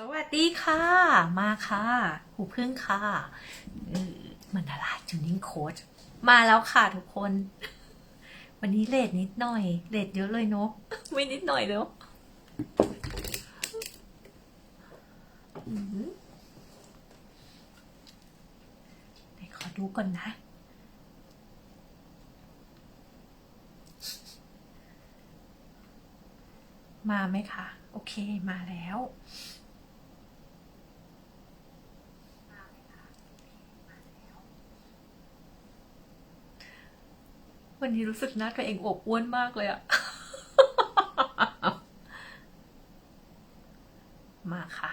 สวัสดีค่ะ มาค่ะหูพึ่งค่ะมือนดาราจูนิ่งโค้ชมาแล้วค่ะทุกคน วันนี้เลทนิดหน่อยเลทเยอะเลยเนาะไม่นิดหน่อยเนาะไหนขอดูก่อนนะมาไหมคะ โอเคมาแล้ว วันนี้รู้สึกหน้าตัวเองอวบอ้วนมากเลยอะ มาค่ะ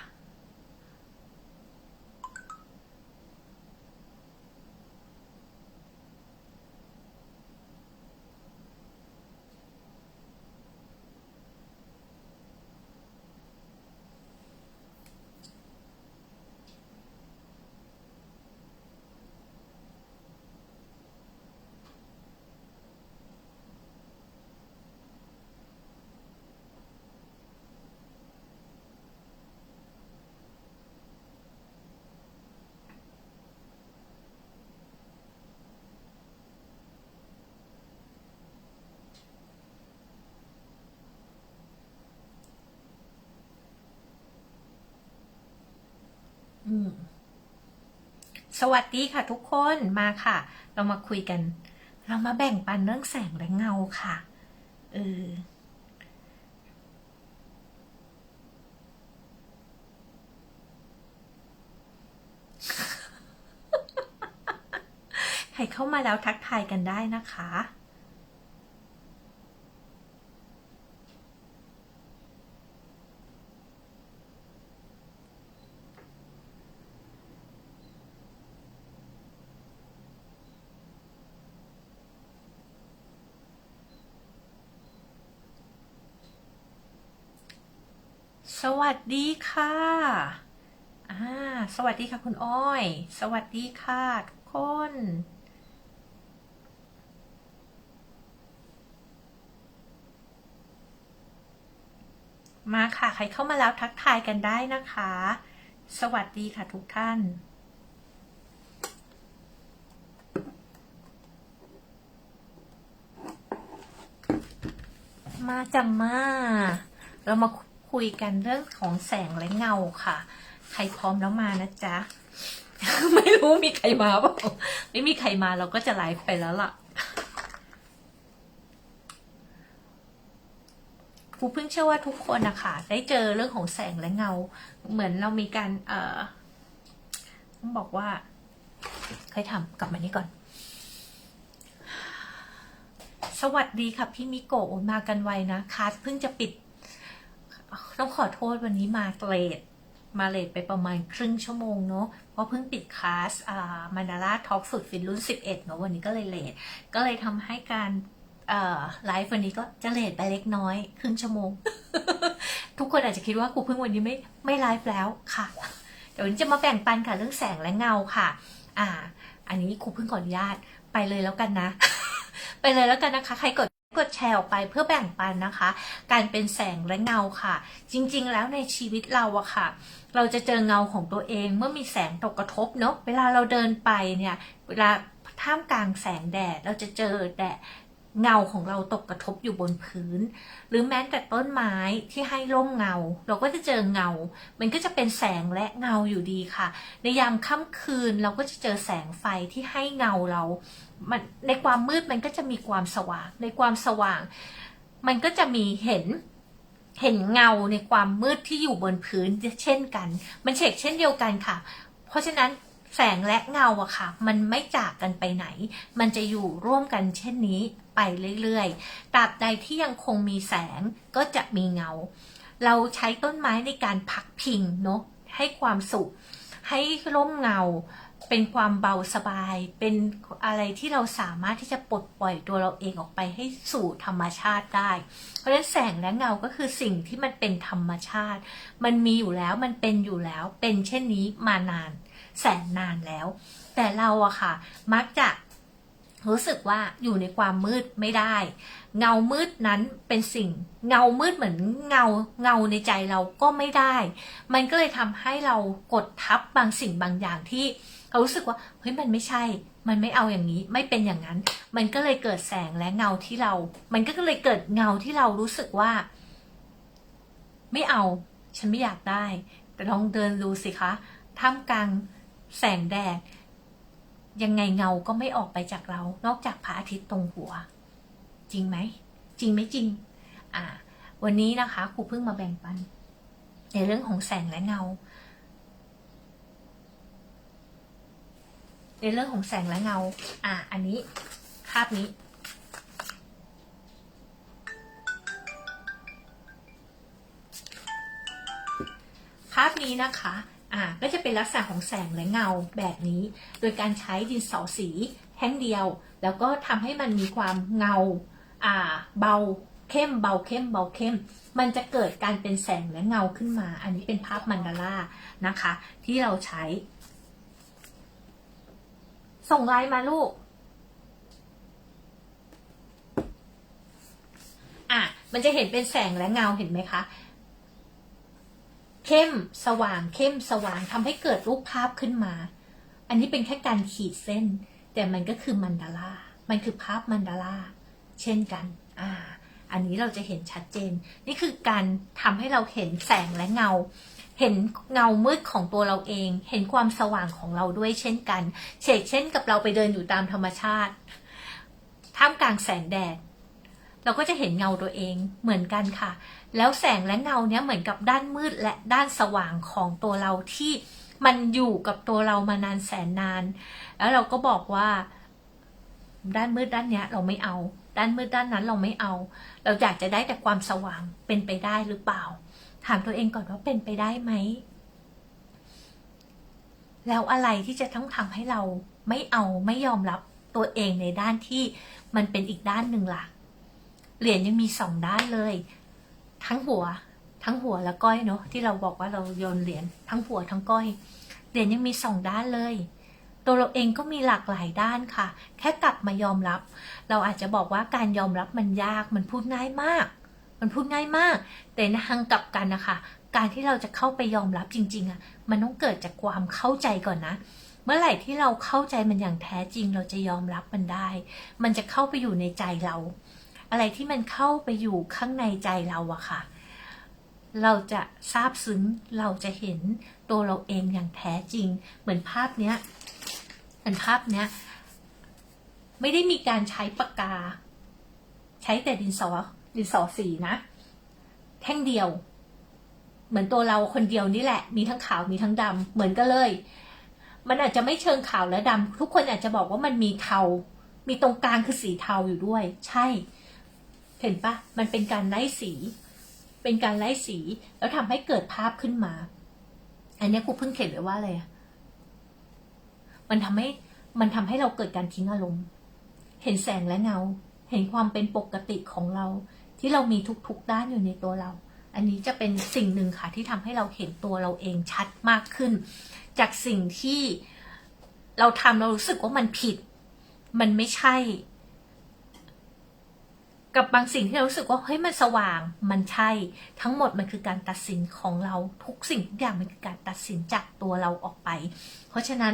อืม สวัสดีค่ะทุกคนมาค่ะ เรามาคุยกัน เรามาแบ่งปันเรื่องแสงและเงาค่ะเออใครเข้ามาแล้วทักทายกันได้นะคะ สวัสดีค่ะอ่าสวัสดีค่ะคุณอ้อย สวัสดีค่ะทุกคน มาค่ะ ใครเข้ามาแล้วทักทายกันได้นะคะ สวัสดีค่ะทุกท่านมาจังมา เรามา คุยกันเรื่องของแสงและเงาค่ะ ใครพร้อมแล้วมานะจ๊ะ ไม่รู้มีใครมาเปล่าไม่มีใครมาเราก็จะไลฟ์ไปแล้วล่ะครูเพิ่งเชื่อว่าทุกคนนะคะได้เจอเรื่องของแสงและเงา เหมือนเรามีการ เอ่อต้องบอกว่าเคยทำกลับมานี่ก่อน สวัสดีค่ะพี่มิโกะมากันไวนะคลาสเพิ่งจะปิด ต้องขอโทษวันนี้มาเลทมาเลทไปประมาณครึ่งชั่วโมงเนาะเพราะเพิ่งปิดคลาสอ่ามันาร่าท็อกฝึกฟินรุ่น 11เนาะวันนี้ก็เลยเลทก็เลยทำให้การไลฟ์วันนี้ก็จะเลทไปเล็กน้อยครึ่งชั่วโมง ทุกคนอาจจะคิดว่าครูเพิ่งวันนี้ไม่ไม่ไลฟ์แล้วค่ะ เดี๋ยววันนี้จะมาแบ่งปันค่ะเรื่องแสงและเงาค่ะ อ่า อันนี้ครูเพิ่งขออนุญาตไปเลยแล้วกันนะ ไปเลยแล้วกันนะคะ ใครกด กดแชร์ออกไปเพื่อแบ่งปันนะคะ การเป็นแสงและเงาค่ะ จริงๆ แล้วในชีวิตเราอะค่ะ เราจะเจอเงาของตัวเองเมื่อมีแสงตกกระทบเนาะเวลาเราเดินไปเนี่ยเวลาท่ามกลางแสงแดดเราจะเจอแดด เงาของเราตกกระทบอยู่บนพื้น หรือแม้แต่ต้นไม้ที่ให้ร่มเงา เราก็จะเจอเงา มันก็จะเป็นแสงและเงาอยู่ดีค่ะ ในยามค่ำคืนเราก็จะเจอแสงไฟที่ให้เงาเรา มันในความมืดมันก็จะมีความสว่าง ในความสว่าง มันก็จะมีเห็นเห็นเงาในความมืดที่อยู่บนพื้นเช่นกัน มันเฉกเช่นเดียวกันค่ะ เพราะฉะนั้น แสงและเงาอะค่ะ มันไม่จากกันไปไหน มันจะอยู่ร่วมกันเช่นนี้ไปเรื่อยๆตราบใดที่ยังคงมีแสงก็จะมีเงา เราใช้ต้นไม้ในการพักพิงเนาะให้ความสุข ให้ร่มเงา เป็นความเบาสบาย เป็นอะไรที่เราสามารถที่จะปลดปล่อยตัวเราเองออกไปให้สู่ธรรมชาติได้ เพราะฉะนั้นแสงและเงาก็คือสิ่งที่มันเป็นธรรมชาติ มันมีอยู่แล้วมันเป็นอยู่แล้วเป็นเช่นนี้มานาน แสนนานแล้ว แต่เราอะค่ะ มักจะรู้สึกว่าอยู่ในความมืดไม่ได้ เงามืดนั้นเป็นสิ่ง เงามืดเหมือนเงาเงาในใจเราก็ไม่ได้ มันก็เลยทำให้เรากดทับบางสิ่งบางอย่างที่เรารู้สึกว่าเฮ้ยมันไม่ใช่ มันไม่เอาอย่างนี้ ไม่เป็นอย่างนั้น มันก็เลยเกิดแสงและเงาที่เรา มันก็เลยเกิดเงาที่เรารู้สึกว่า ไม่เอา ฉันไม่อยากได้ แต่ลองเดินดูสิคะท่ามกลาง แสงแดดยังไงเงาก็ไม่ออกไปจากเรา นอกจากพระอาทิตย์ตรงหัว จริงไหม จริงไม่จริง อ่า วันนี้นะคะครูเพิ่งมาแบ่งปัน ในเรื่องของแสงและเงา ในเรื่องของแสงและเงา อ่า อันนี้ภาพนี้ ภาพนี้นะคะ อ่าก็จะเป็นลักษณะของแสงและเงาแบบนี้ โดยการใช้ดินสอสีแท่งเดียว แล้วก็ทำให้มันมีความเงาอ่าเบาเข้มเบาเข้มเบาเข้ม มันจะเกิดการเป็นแสงและเงาขึ้นมา อันนี้เป็นภาพมันดาร่านะคะ ที่เราใช้ ส่งไลน์มาลูกอะมันจะเห็นเป็นแสงและเงาเห็นไหมคะ เข้มสว่างเข้มสว่างทำให้เกิดรูปภาพขึ้นมา อันนี้เป็นแค่การขีดเส้น แต่มันก็คือมันดารามันคือภาพมันดาราเช่นกัน อ่า อันนี้เราจะเห็นชัดเจน นี่คือการทำให้เราเห็นแสงและเงา เห็นเงามืดของตัวเราเอง เห็นความสว่างของเราด้วยเช่นกัน เฉกเช่นกับเราไปเดินอยู่ตามธรรมชาติ ท่ามกลางแสงแดด เราก็จะเห็นเงาตัวเองเหมือนกันค่ะ แล้วแสงและเงาเนี้ยเหมือนกับด้านมืดและด้านสว่างของตัวเราที่มันอยู่กับตัวเรามานานแสนนาน แล้วเราก็บอกว่า ด้านมืดด้านเนี้ย เราไม่เอา ด้านมืดด้านนั้นเราไม่เอา เราอยากจะได้แต่ความสว่างเป็นไปได้หรือเปล่า ถามตัวเองก่อนว่าเป็นไปได้ไหม แล้วอะไรที่จะต้องทำให้เราไม่เอาไม่ยอมรับตัวเองในด้านที่มันเป็นอีกด้านหนึ่งล่ะ เหรียญยังมีสองด้านเลย ทั้งหัว ทั้งหัวและก้อยเนาะที่เราบอกว่าเราโยนเหรียญทั้งหัวทั้งก้อยเหรียญยังมีสองด้านเลย ตัวเราเองก็มีหลากหลายด้านค่ะ แค่กลับมายอมรับ เราอาจจะบอกว่าการยอมรับมันยากมันพูดง่ายมาก มันพูดง่ายมาก แต่ในทางกลับกันนะคะการที่เราจะเข้าไปยอมรับจริง ๆอะ่ะ มันต้องเกิดจากความเข้าใจก่อนนะ เมื่อไหร่ที่เราเข้าใจมันอย่างแท้จริง เราจะยอมรับมันได้ มันจะเข้าไปอยู่ในใจเรา อะไรที่มันเข้าไปอยู่ข้างในใจเราอะค่ะ เราจะซาบซึ้งเราจะเห็นตัวเราเองอย่างแท้จริง เหมือนภาพเนี้ยเหมือนภาพเนี้ยไม่ได้มีการใช้ปากกา ใช้แต่ดินสอดินสอสีนะ แท่งเดียว เหมือนตัวเราคนเดียวนี่แหละ มีทั้งขาวมีทั้งดำเหมือนกันเลยมันอาจจะไม่เชิงขาวและดำทุกคนอาจจะบอกว่ามันมีเทา มีตรงกลางคือสีเทาอยู่ด้วย ใช่ เห็นปะมันเป็นการไล่สี เป็นการไล่สี แล้วทำให้เกิดภาพขึ้นมา อันนี้ครูเพิ่งเขียนเลยว่าอะไรมันทำให้มันทำให้เราเกิดการทิ้งอารมณ์ เห็นแสงและเงา เห็นความเป็นปกติของเรา ที่เรามีทุกๆด้านอยู่ในตัวเรา อันนี้จะเป็นสิ่งหนึ่งค่ะที่ทำให้เราเห็นตัวเราเองชัดมากขึ้น จากสิ่งที่เราทำเรารู้สึกว่ามันผิด มันไม่ใช่ กับบางสิ่งที่เรารู้สึกว่าเฮ้ยมันสว่างมันใช่ ทั้งหมดมันคือการตัดสินของเราทุกสิ่งทุกอย่างมันคือการตัดสินจากตัวเราออกไป เพราะฉะนั้น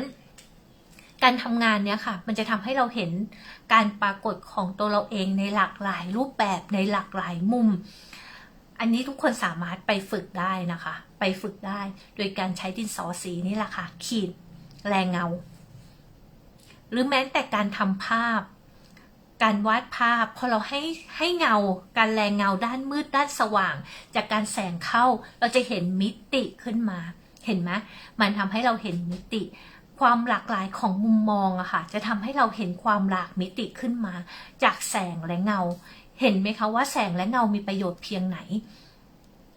การทำงานเนี้ยค่ะ มันจะทำให้เราเห็นการปรากฏของตัวเราเองในหลากหลายรูปแบบในหลากหลายมุม อันนี้ทุกคนสามารถไปฝึกได้นะคะ ไปฝึกได้ โดยการใช้ดินสอสีนี่แหละค่ะ ขีดแรงเงา หรือแม้แต่การทำภาพ การวาดภาพพอเราให้ให้เงา การแรงเงาด้านมืดด้านสว่าง จากการแสงเข้าเราจะเห็นมิติขึ้นมาเห็นไหมมันทำให้เราเห็นมิติ ความหลากหลายของมุมมองอะค่ะ จะทำให้เราเห็นความหลากมิติขึ้นมา จากแสงและเงา เห็นไหมคะว่าแสงและเงามีประโยชน์เพียงไหน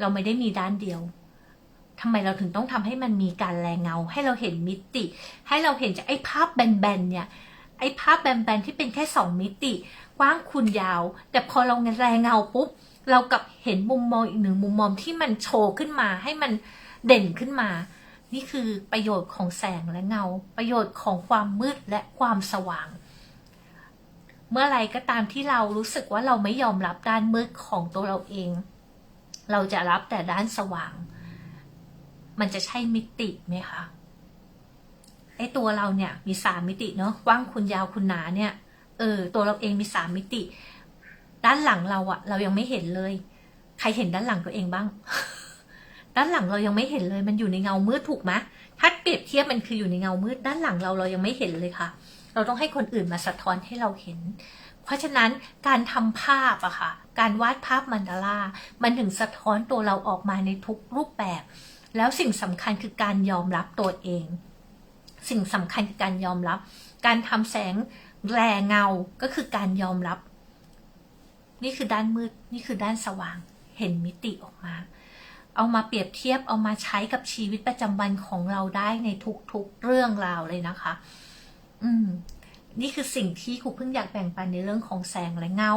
เราไม่ได้มีด้านเดียวทำไมเราถึงต้องทำให้มันมีการแรงเงา ให้เราเห็นมิติ ให้เราเห็นจากไอ้ภาพแบนๆเนี่ย ไอ้ภาพแบนๆที่เป็นแค่สองมิติ กว้างคูณยาว แต่พอเราแรงเงาปุ๊บ เรากับเห็นมุมมองอีกหนึ่งมุมมองที่มันโชว์ขึ้นมา ให้มันเด่นขึ้นมา นี่คือประโยชน์ของแสงและเงา ประโยชน์ของความมืดและความสว่าง เมื่อไรก็ตามที่เรารู้สึกว่าเราไม่ยอมรับด้านมืดของตัวเราเอง เราจะรับแต่ด้านสว่าง มันจะใช่มิติไหมคะ อตัวเราเนี่ยมีสามมิติเนาะกว้างคุณยาวคุณหนาเนี่ยเออตัวเราเองมีสามมิติ ด้านหลังเราอะเรายังไม่เห็นเลย ใครเห็นด้านหลังตัวเองบ้าง ด้านหลังเรายังไม่เห็นเลย มันอยู่ในเงามืดถูกไหมถ้าเปรียบเทียบมันคืออยู่ในเงามืด ด้านหลังเราเรายังไม่เห็นเลยค่ะ เราต้องให้คนอื่นมาสะท้อนให้เราเห็น เพราะฉะนั้นการทำภาพอะค่ะ การวาดภาพมันดารามันถึงสะท้อนตัวเราออกมาในทุกรูปแบบ แล้วสิ่งสำคัญคือการยอมรับตัวเอง สิ่งสำคัญคือการยอมรับ การทำแสงแรงเงาก็คือการยอมรับ นี่คือด้านมืด นี่คือด้านสว่าง เห็นมิติออกมา เอามาเปรียบเทียบเอามาใช้กับชีวิตประจำวันของเราได้ในทุกๆเรื่องราวเลยนะคะ อืม นี่คือสิ่งที่ครูเพิ่งอยากแบ่งปันในเรื่องของแสงและเงา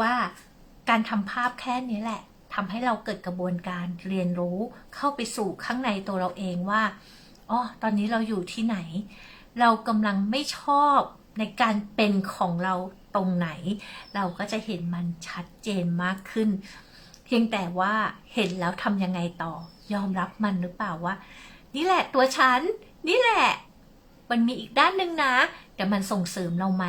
ว่าการทำภาพแค่นี้แหละทำให้เราเกิดกระบวนการเรียนรู้เข้าไปสู่ข้างในตัวเราเองว่า อ๋อตอนนี้เราอยู่ที่ไหน เรากำลังไม่ชอบในการเป็นของเราตรงไหน เราก็จะเห็นมันชัดเจนมากขึ้น เพียงแต่ว่าเห็นแล้วทำยังไงต่อ ยอมรับมันหรือเปล่าว่า นี่แหละตัวฉัน นี่แหละ มันมีอีกด้านหนึ่งนะ แต่มันส่งเสริมเราไหม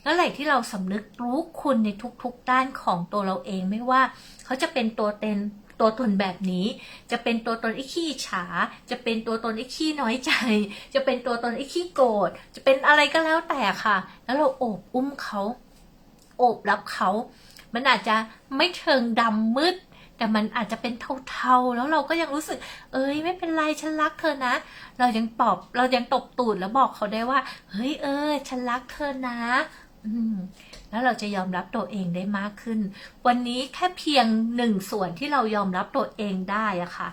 เมื่อไหร่ที่เราสำนึกรู้คุณในทุกๆด้านของตัวเราเองไม่ว่า เขาจะเป็นตัวเต็นตัวตนแบบนี้ จะเป็นตัวตนไอ้ขี้ฉา จะเป็นตัวตนไอ้ขี้น้อยใจ จะเป็นตัวตนไอ้ขี้โกรธ จะเป็นอะไรก็แล้วแต่ค่ะ แล้วเราโอบอุ้มเขา โอบรับเขา มันอาจจะไม่เชิงดำมืด แต่มันอาจจะเป็นเทาๆ แล้วเราก็ยังรู้สึก เอ้ยไม่เป็นไรฉันรักเธอนะ เรายังปอบ เรายังตบตูดแล้วบอกเขาได้ว่า เฮ้ยเออ ฉันรักเธอนะ อืม แล้วเราจะยอมรับตัวเองได้มากขึ้น วันนี้แค่เพียงหนึ่งส่วนที่เรายอมรับตัวเองได้อะค่ะ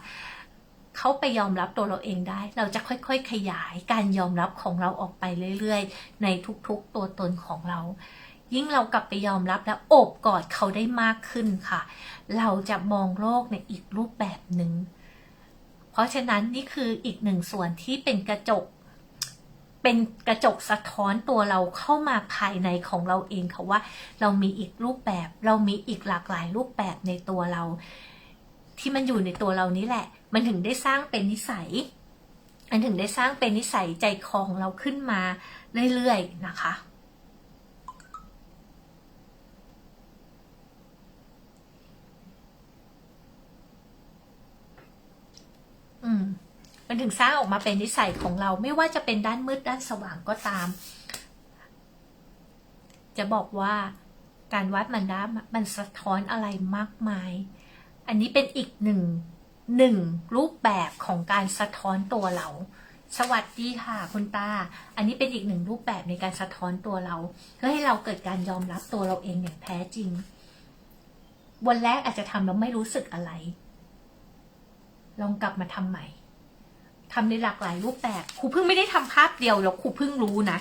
เขาไปยอมรับตัวเราเองได้ เราจะค่อยๆ ขยายการยอมรับของเราออกไปเรื่อยๆ ในทุกๆ ตัวตนของเรา ยิ่งเรากลับไปยอมรับและโอบกอดเขาได้มากขึ้นค่ะ เราจะมองโลกในอีกรูปแบบหนึ่ง เพราะฉะนั้นนี่คืออีกหนึ่งส่วนที่เป็นกระจก เป็นกระจกสะท้อนตัวเราเข้ามาภายในของเราเองค่ะว่า เรามีอีกรูปแบบ เรามีอีกหลากหลายรูปแบบในตัวเรา ที่มันอยู่ในตัวเรานี้แหละ มันถึงได้สร้างเป็นนิสัย มันถึงได้สร้างเป็นนิสัยใจคอของเราขึ้นมาเรื่อยๆนะคะอืม มันถึงสร้างออกมาเป็นนิสัยของเราไม่ว่าจะเป็นด้านมืดด้านสว่างก็ตาม จะบอกว่าการวัดมันด้ามันสะท้อนอะไรมากมาย อันนี้เป็นอีกหนึ่งหนึ่งรูปแบบของการสะท้อนตัวเรา สวัสดีค่ะคุณตา อันนี้เป็นอีกหนึ่งรูปแบบในการสะท้อนตัวเรา เพื่อให้เราเกิดการยอมรับตัวเราเองอย่างแท้จริง วันแรกอาจจะทำแล้วไม่รู้สึกอะไร ลองกลับมาทำใหม่ ทำในหลากหลายรูปแบบครูพิ่งไม่ได้ทำภาพเดียวแล้วครูพิ่งรู้นะ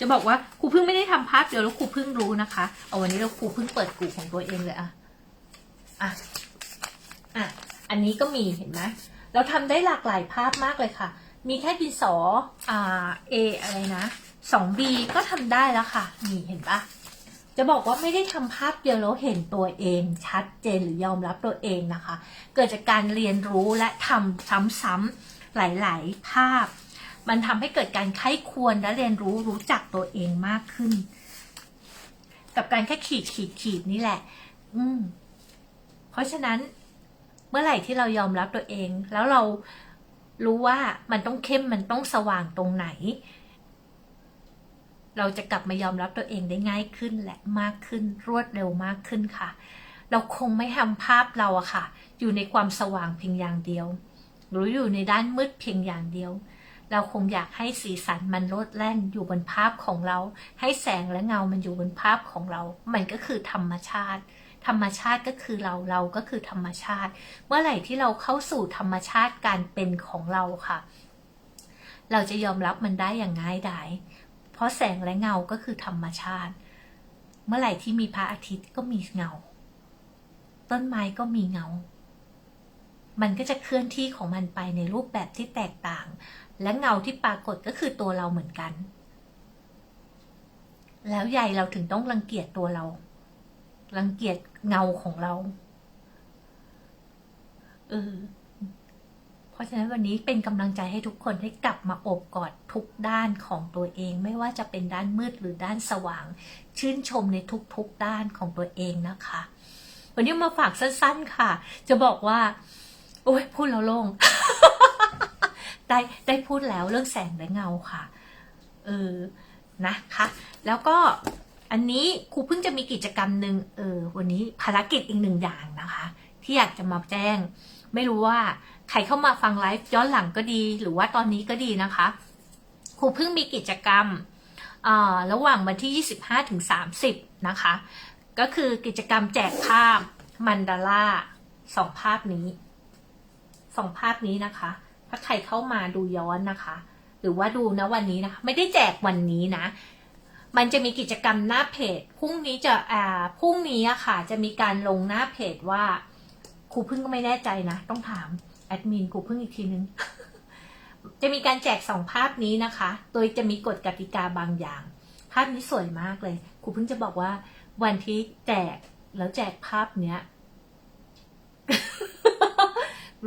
จะบอกว่าครูพิ่งไม่ได้ทำภาพเดียวแล้วครูพิ่งรู้นะคะเอาวันนี้เราครูพิ่งเปิดกูของตัวเองเลยอะอะอะอันนี้ก็มีเห็นไหมเราทำได้หลากหลายภาพมากเลยค่ะ มีแค่ดินสออ่า A ออะไรนะ 2B ก็ทำได้แล้วค่ะนี่เห็นปะจะบอกว่าไม่ได้ทำภาพเดียวแล้วเห็นตัวเองชัดเจนหรือยอมรับตัวเองนะคะ เกิดจากการเรียนรู้และทำซ้ำๆ หลาย ๆ ภาพ มันทำให้เกิดการไข้ควรและเรียนรู้รู้จักตัวเองมากขึ้น กับการแค่ขีดขีดขีดนี่แหละ อืม เพราะฉะนั้นเมื่อไหร่ที่เรายอมรับตัวเอง แล้วเรารู้ว่ามันต้องเข้มมันต้องสว่างตรงไหน เราจะกลับมายอมรับตัวเองได้ง่ายขึ้นและมากขึ้นรวดเร็วมากขึ้นค่ะ เราคงไม่ทำภาพเราอะค่ะ อยู่ในความสว่างเพียงอย่างเดียว หรืออยู่ในด้านมืดเพียงอย่างเดียว เราคงอยากให้สีสันมันโลดแล่นอยู่บนภาพของเรา ให้แสงและเงามันอยู่บนภาพของเรา มันก็คือธรรมชาติ ธรรมชาติก็คือเราเราก็คือธรรมชาติ เมื่อไหร่ที่เราเข้าสู่ธรรมชาติการเป็นของเราค่ะ เราจะยอมรับมันได้อย่างง่ายดายเพราะแสงและเงาก็คือธรรมชาติ เมื่อไหร่ที่มีพระอาทิตย์ก็มีเงา ต้นไม้ก็มีเงา มันก็จะเคลื่อนที่ของมันไปในรูปแบบที่แตกต่าง และเงาที่ปรากฏก็คือตัวเราเหมือนกัน แล้วใหญ่เราถึงต้องรังเกียจตัวเรา รังเกียจเงาของเราเออเพราะฉะนั้นวันนี้เป็นกำลังใจให้ทุกคนให้กลับมาอบกอดทุกด้านของตัวเอง ไม่ว่าจะเป็นด้านมืดหรือด้านสว่าง ชื่นชมในทุกๆด้านของตัวเองนะคะ วันนี้มาฝากสั้นๆค่ะ จะบอกว่า โอ้ยพูดแล้วโล่งได้ได้พูดแล้วเรื่องแสงและเงาค่ะ เออนะคะ แล้วก็อันนี้ครูเพิ่งจะมีกิจกรรมหนึ่งเออวันนี้ภารกิจอีกหนึ่งอย่างนะคะ ที่อยากจะมาแจ้ง ไม่รู้ว่าใครเข้ามาฟังไลฟ์ย้อนหลังก็ดี หรือว่าตอนนี้ก็ดีนะคะครูเพิ่งมีกิจกรรมอ่าระหว่างวันที่ 25ถึง30 นะคะ ก็คือกิจกรรมแจกภาพมันดาร่าสองภาพนี้ สองภาพนี้นะคะ ถ้าใครเข้ามาดูย้อนนะคะ หรือว่าดูนะวันนี้นะคะ ไม่ได้แจกวันนี้นะ มันจะมีกิจกรรมหน้าเพจพรุ่งนี้จะอ่าพรุ่งนี้อะค่ะ จะมีการลงหน้าเพจว่าครูพึ่งก็ไม่แน่ใจนะ ต้องถามแอดมินครูพึ่งอีกทีนึงจะมีการแจกสองภาพนี้นะคะ โดยจะมีกฎกติกาบางอย่าง ภาพนี้สวยมากเลย ครูพึ่งจะบอกว่าวันที่แจกแล้วแจกภาพเนี้ย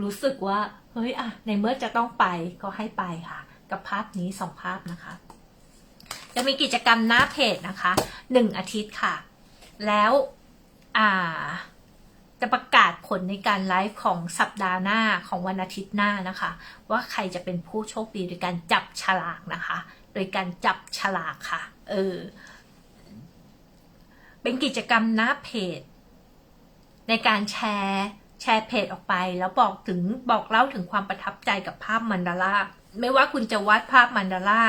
รู้สึกว่า เฮ้ยอะในเมื่อจะต้องไปก็ให้ไปค่ะ กับภาพนี้สองภาพนะคะ จะมีกิจกรรมหน้าเพจนะคะหนึ่งอาทิตย์ค่ะ แล้วอ่าจะประกาศผลในการไลฟ์ของสัปดาห์หน้าของวันอาทิตย์หน้านะคะ ว่าใครจะเป็นผู้โชคดีโดยการจับฉลากนะคะ โดยการจับฉลากค่ะเออเป็นกิจกรรมหน้าเพจ ในการแชร์ แชร์เพจออกไป แล้วบอกถึงบอกเล่าถึงความประทับใจกับภาพมันดาร่าไม่ว่าคุณจะวาดภาพมันดาร่า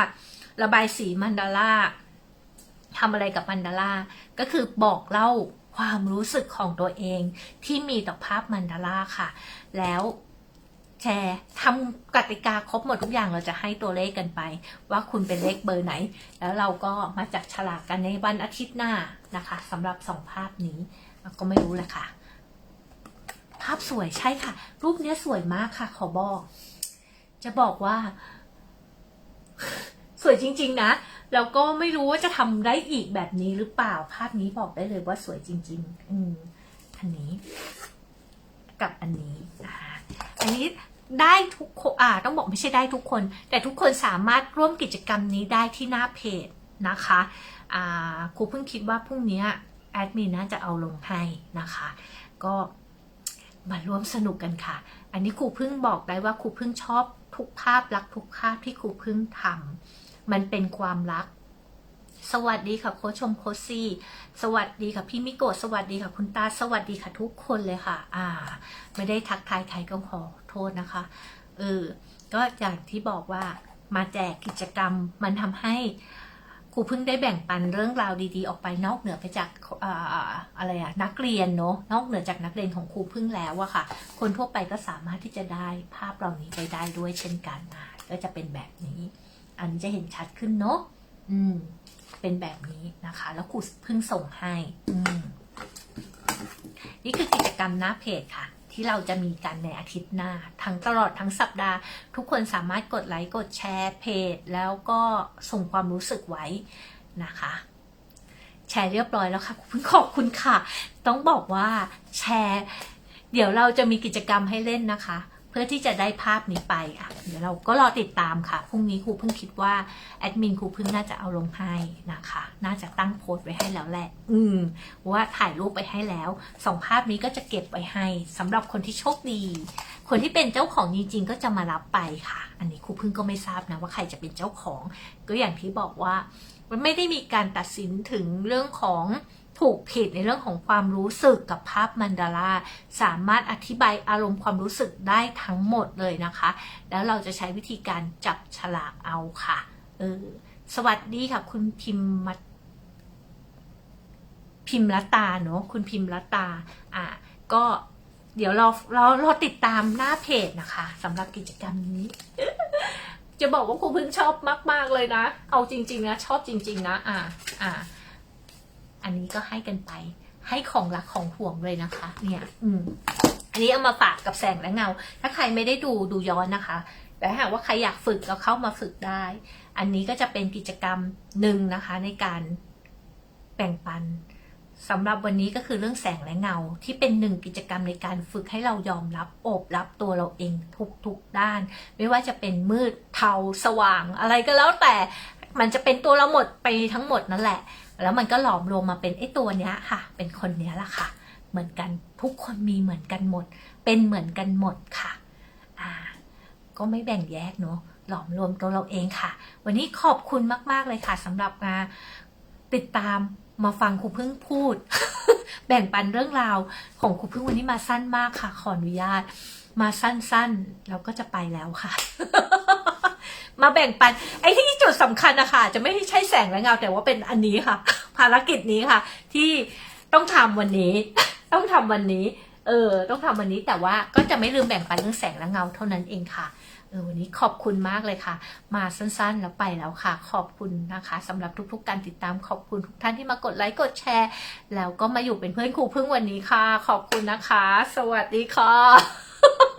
ระบายสีมันดาร่าทำอะไรกับมันดาร่าก็คือบอกเล่าความรู้สึกของตัวเองที่มีต่อภาพมันดาร่าค่ะ แล้วแชร์ทำกติกาครบหมดทุกอย่างเราจะให้ตัวเลขกันไป ว่าคุณเป็นเลขเบอร์ไหน แล้วเราก็มาจับฉลากกันในวันอาทิตย์หน้านะคะสำหรับสองภาพนี้ ก็ไม่รู้แหละค่ะ ภาพสวยใช่ค่ะ รูปเนี้ยสวยมากค่ะ ขอบอก จะบอกว่า สวยจริง ๆ นะแล้วก็ไม่รู้ว่าจะทำได้อีกแบบนี้หรือเปล่า ภาพนี้บอกได้เลยว่าสวยจริง ๆ อืมอันนี้ กับอันนี้อันนี้ได้ทุกคนอ่า ต้องบอกไม่ใช่ได้ทุกคน แต่ทุกคนสามารถร่วมกิจกรรมนี้ได้ที่หน้าเพจนะคะอ่าครูเพิ่งคิดว่าพรุ่งนี้แอดมินน่าจะเอาลงให้นะคะ ก็ มาร่วมสนุกกันค่ะ อันนี้ครูพิ่งบอกได้ว่าครูพิ่งชอบทุกภาพรักทุกภาพที่ครูพิ่งทำมันเป็นความรัก สวัสดีค่ะโคชชมโคซี่ สวัสดีค่ะพี่มิโกะสวัสดีค่ะคุณตา สวัสดีค่ะทุกคนเลยค่ะ อ่า ไม่ได้ทักทายใครก็ขอโทษนะคะ เออ ก็อย่างที่บอกว่ามาแจกกิจกรรมมันทำให้ ครูเพิ่งได้แบ่งปันเรื่องราวดีๆ ออกไปนอกเหนือไปจากออะไรอะนักเรียนเนาะนอกเหนือจากนักเรียนของครูเพิ่งแล้วอะค่ะ คนทั่วไปก็สามารถที่จะได้ภาพเหล่านี้ไปได้ด้วยเช่นกันก็จะเป็นแบบนี้ อันนี้จะเห็นชัดขึ้นเนาะอืม เป็นแบบนี้นะคะ แล้วครูเพิ่งส่งให้ อืมนี่คือกิจกรรมหน้าเพจค่ะ ที่เราจะมีกันในอาทิตย์หน้า ทั้งตลอดทั้งสัปดาห์ ทุกคนสามารถกดไลค์กดแชร์เพจ แล้วก็ส่งความรู้สึกไว้นะคะ แชร์เรียบร้อยแล้วค่ะคุณขอบคุณค่ะ ต้องบอกว่าแชร์ เดี๋ยวเราจะมีกิจกรรมให้เล่นนะคะ เพื่อที่จะได้ภาพนี้ไปอะเดี๋ยวเราก็รอติดตามค่ะ พรุ่งนี้ครูเพิ่งคิดว่าแอดมินครูเพิ่งน่าจะเอาลงให้นะคะ น่าจะตั้งโพสต์ไว้ให้แล้วแหละ อืม ว่าถ่ายรูปไปให้แล้ว สองภาพนี้ก็จะเก็บไว้ให้สำหรับคนที่โชคดี คนที่เป็นเจ้าของจริงๆก็จะมารับไปค่ะ อันนี้ครูเพึ่งก็ไม่ทราบนะว่าใครจะเป็นเจ้าของ ก็อย่างที่บอกว่า มันไม่ได้มีการตัดสินถึงเรื่องของ ถูกผิดในเรื่องของความรู้สึกกับภาพมันดาราสามารถอธิบายอารมณ์ความรู้สึกได้ทั้งหมดเลยนะคะ แล้วเราจะใช้วิธีการจับฉลากเอาค่ะเออสวัสดีค่ะ คุณพิมพ์มัดพิมพ์ละตาเนอะคุณพิมพ์ละตา อะก็เดี๋ยวเราเราเราติดตามหน้าเพจนะคะสำหรับกิจกรรมนี้ จะบอกว่าครูพิ่งชอบมาก ๆ เลยนะ เอาจริง ๆ นะ ชอบจริง ๆ นะ อ่าอ่า อันนี้ก็ให้กันไปให้ของรักของห่วงเลยนะคะ เนี่ย อืม อันนี้เอามาฝากกับแสงและเงา ถ้าใครไม่ได้ดูดูย้อนนะคะแต่หากว่าใครอยากฝึกก็เข้ามาฝึกได้ อันนี้ก็จะเป็นกิจกรรมหนึ่งนะคะ ในการแบ่งปันสำหรับวันนี้ก็คือเรื่องแสงและเงา ที่เป็นหนึ่งกิจกรรมในการฝึกให้เรายอมรับอบรับตัวเราเองทุกๆด้าน ไม่ว่าจะเป็นมืดเทาสว่างอะไรก็แล้วแต่ มันจะเป็นตัวเราหมดไปทั้งหมดนั่นแหละ แล้วมันก็หลอมรวมมาเป็นไอ้ตัวเนี้ยค่ะ เป็นคนเนี้ยละค่ะ เหมือนกันทุกคนมีเหมือนกันหมด เป็นเหมือนกันหมดค่ะ อ่า ก็ไม่แบ่งแยกเนาะหลอมรวมตัวเราเองค่ะ วันนี้ขอบคุณมาก ๆ เลยค่ะสำหรับมาติดตามมาฟังครูพึ่งพูด แบ่งปันเรื่องราวของครูพึ่งวันนี้มาสั้นมากค่ะ ขออนุญาต มาสั้นๆแล้วก็จะไปแล้วค่ะ มาแบ่งปัน ไอ้ที่จุดสำคัญนะคะจะไม่ใช่แสงและเงาแต่ว่าเป็นอันนี้ค่ะ ภารกิจนี้ค่ะ ที่ต้องทำวันนี้ ต้องทำวันนี้ เออ ต้องทำวันนี้แต่ว่าก็จะไม่ลืมแบ่งปันเรื่องแสงและเงาเท่านั้นเองค่ะเออวันนี้ขอบคุณมากเลยค่ะ มาสั้นๆแล้วไปแล้วค่ะ ขอบคุณนะคะสำหรับทุกๆ การติดตามขอบคุณทุกท่านที่มากดไลค์กดแชร์ แล้วก็มาอยู่เป็นเพื่อนครูพึ่งวันนี้ค่ะ ขอบคุณนะคะ สวัสดีค่ะ